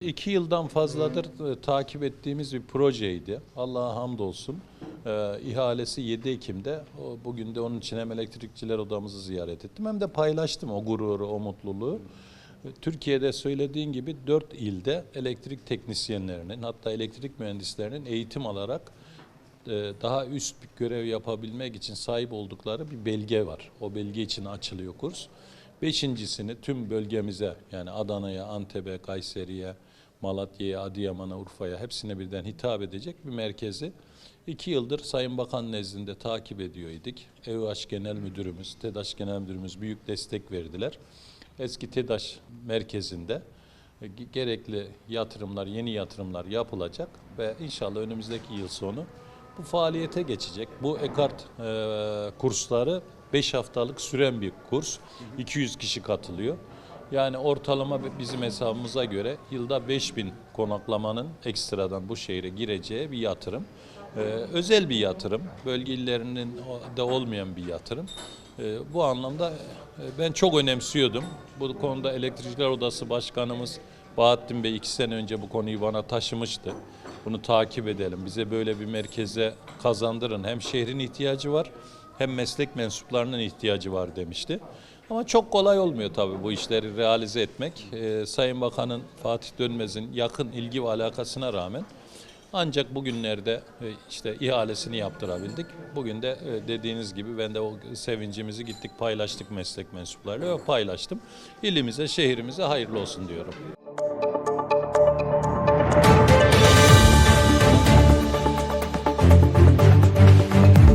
İki yıldan fazladır e, takip ettiğimiz bir projeydi. Allah'a hamdolsun. E, ihalesi 7 Ekim'de. Bugün de onun için hem elektrikçiler odamızı ziyaret ettim hem de paylaştım o gururu, o mutluluğu. E, Türkiye'de söylediğin gibi 4 ilde elektrik teknisyenlerinin hatta elektrik mühendislerinin eğitim alarak e, daha üst bir görev yapabilmek için sahip oldukları bir belge var. O belge için açılıyor kurs. Beşincisini tüm bölgemize yani Adana'ya, Antep'e, Kayseri'ye, Malatya'ya, Adıyaman'a, Urfa'ya hepsine birden hitap edecek bir merkezi iki yıldır Sayın Bakan nezdinde takip ediyor idik. EUH Genel Müdürümüz, TEDAŞ Genel Müdürümüz büyük destek verdiler. Eski TEDAŞ merkezinde e, ge- gerekli yatırımlar, yeni yatırımlar yapılacak ve inşallah önümüzdeki yıl sonu bu faaliyete geçecek. Bu ekart e, kursları 5 haftalık süren bir kurs. 200 kişi katılıyor. Yani ortalama bizim hesabımıza göre yılda 5000 konaklamanın ekstradan bu şehre gireceği bir yatırım. E, özel bir yatırım. Bölge illerinin de olmayan bir yatırım. E, bu anlamda e, ben çok önemsiyordum. Bu konuda Elektrikçiler Odası Başkanımız Bahattin Bey iki sene önce bu konuyu bana taşımıştı. Bunu takip edelim. Bize böyle bir merkeze kazandırın. Hem şehrin ihtiyacı var hem meslek mensuplarının ihtiyacı var demişti. Ama çok kolay olmuyor tabii bu işleri realize etmek. Ee, Sayın Bakan'ın Fatih Dönmez'in yakın ilgi ve alakasına rağmen ancak bugünlerde e, işte ihalesini yaptırabildik. Bugün de e, dediğiniz gibi ben de o sevincimizi gittik paylaştık meslek mensuplarıyla ve paylaştım. İlimize, şehrimize hayırlı olsun diyorum.